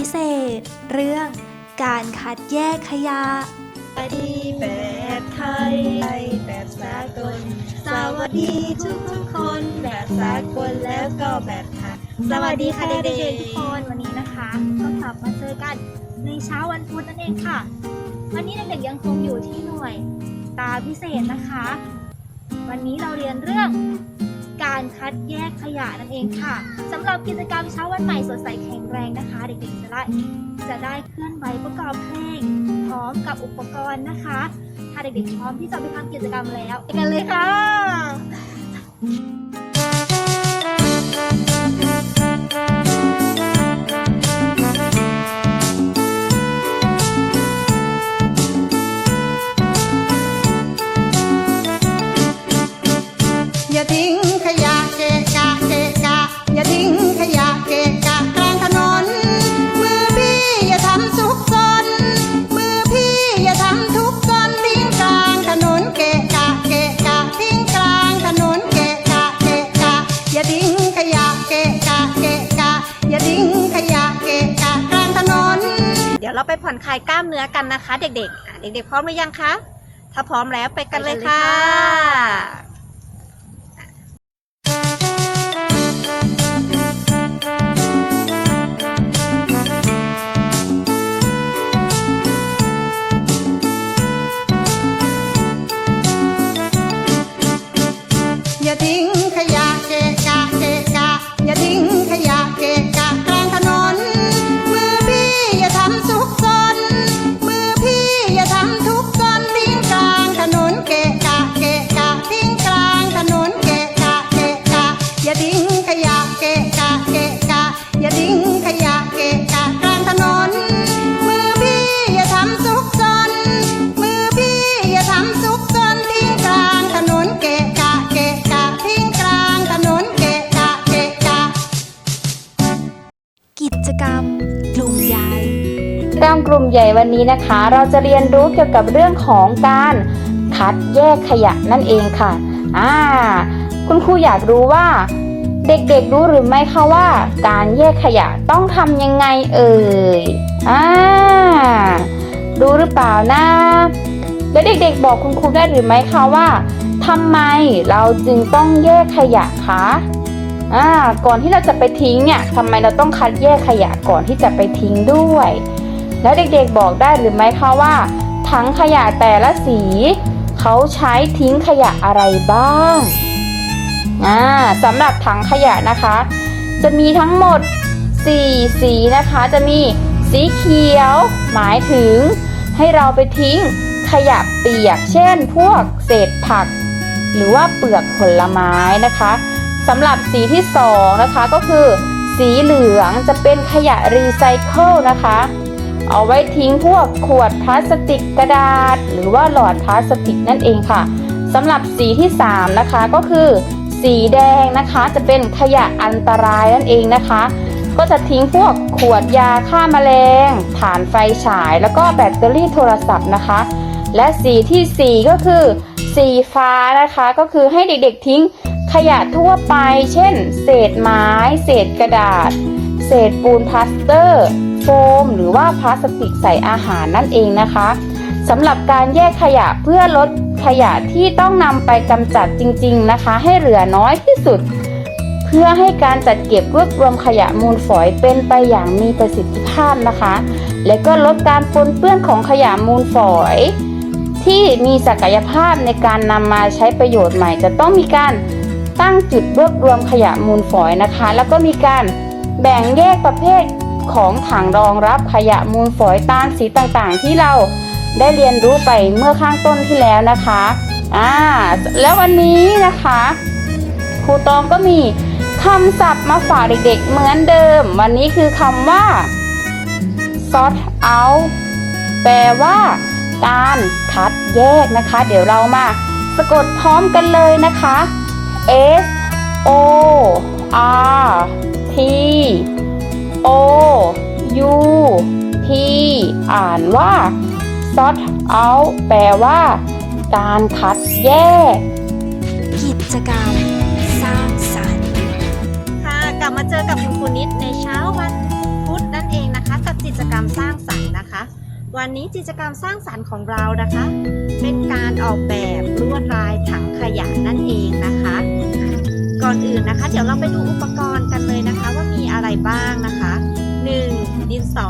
พิเศษ เรื่องการคัดแยกขยะสวัสดีแบบไทยแบบสากลสวัสดีทุกทุกคนแบบสากลแล้วก็แบบไทยสวัสดีค่ะเด็กๆทุกคนวันนี้นะคะก็กลับมาเจอกันในเช้าวันพุธนั่นเองค่ะ วันนี้เด็กๆยังคงอยู่ที่หน่วยตาพิเศษนะคะ วันนี้เราเรียนเรื่อง การคัดแยกขยะนั่นเองค่ะสำหรับกิจกรรมเช้าวันใหม่สดใสแข็งแรงนะคะ เด็กๆจะได้จะได้เคลื่อนไหวประกอบเพลงพร้อมกับอุปกรณ์นะคะ ถ้าเด็กๆพร้อมที่จะไปทำกิจกรรมแล้วไปกันเลยค่ะ ดี๋ยวเราไปผ่อนคลายกล้ามเนื้อกันนะคะ เด็กๆเด็กๆพร้อมหรือยังคะ ถ้าพร้อมแล้วไปกันเลยค่ะะเกะกะเกะกะอย่าทิ้งขยะเกะกะกลางถนน มือพี่อย่าทำซุกซนมือพี่อย่าทำซุกซนทิ้งกลางถนนเกะกะเกะกะทิ้งกลางถนนเกะกะเกะกะ กิจกรรม กลุ่มใหญ่กรรมกลุ่มใหญ่วันนี้นะคะ เราจะเรียนรู้เกี่ยวกับเรื่องของการคัดแยกขยะนั่นเองค่ะอ่าคุณครูอยากรู้ว่า เด็กๆรู้หรือไม่คะว่า การแยกขยะต้องทำยังไงเอ่ยอ่ารู้หรือเปล่านะแล้วเด็กๆบอกคุณครูได้หรือไม่คะว่าทำไมเราจึงต้องแยกขยะคะอ่าก่อนที่เราจะไปทิ้งเนี่ยทำไมเราต้องคัดแยกขยะก่อนที่จะไปทิ้งด้วย แล้วเด็กๆบอกได้หรือไม่คะว่าถังขยะแต่ละสี เขาใช้ทิ้งขยะอะไรบ้าง อ่าสำหรับถังขยะนะคะ จะมีทั้งหมด 4 สีนะคะ จะมีสีเขียว หมายถึง ให้เราไปทิ้งขยะเปียก เช่น พวกเศษผัก หรือว่าเปลือกผลไม้นะคะสำหรับสีที่สองนะคะก็คือ สีเหลืองจะเป็นขยะรีไซเคิลนะคะ เอาไว้ทิ้งพวกขวดพลาสติกกระดาษ หรือว่าหลอดพลาสติกนั่นเองค่ะสำหรับสีที่ 3 นะคะก็คือ สีแดงนะคะจะเป็นขยะอันตรายนั่นเองนะคะ ก็จะทิ้งพวกขวดยาฆ่าแมลงฐานไฟฉาย แล้วก็แบตเตอรี่โทรศัพท์นะคะ และสีทีสี่ 4 ก็คือสีฟ้านะคะก็คือให้เด็กๆทิ้งขยะทั่วไป เช่น เศษไม้ เศษกระดาษ เศษปูนพลาสเตอร์ โฟม หรือว่าพลาสติกใส่อาหารนั่นเองนะคะสำหรับการแยกขยะเพื่อลด ขยะที่ต้องนำไปกำจัดจริง ๆนะคะ ให้เหลือน้อยที่สุด เพื่อให้การจัดเก็บรวบรวมขยะมูลฝอยเป็นไปอย่างมีประสิทธิภาพนะคะ และก็ลดการปนเปื้อนของขยะมูลฝอย ที่มีศักยภาพในการนำมาใช้ประโยชน์ใหม่ จะต้องมีการตั้งจุดรวบรวมขยะมูลฝอยนะคะ แล้วก็มีการแบ่งแยกประเภทของถังรองรับขยะมูลฝอยตามสีต่างๆ ที่เรา ได้เรียนรู้ไปเมื่อข้างต้นที่แล้วนะคะอ่าแล้ววันนี้นะคะครูตองก็มีคำศัพท์มาฝากเด็กๆเหมือนเดิม วันนี้คือคำว่า sort out แปลว่า การคัดแยกนะคะ เดี๋ยวเรามาสะกดพร้อมกันเลยนะคะ S O R T O U T อ่านว่า sort out แปลว่า การคัดแยก กิจกรรม สร้างสรรค์ ค่ะ กลับมาเจอกับคุณครูนิดในเช้าวันพุธนั่นเองนะคะ กับกิจกรรมสร้างสรรค์นะคะ วันนี้กิจกรรมสร้างสรรค์ของเรานะคะ เป็นการออกแบบลวดลายถังขยะนั่นเองนะคะ ก่อนอื่นนะคะ เดี๋ยวเราไปดูอุปกรณ์กันเลยนะคะ ว่ามีอะไรบ้างนะคะ 1. ดินสอ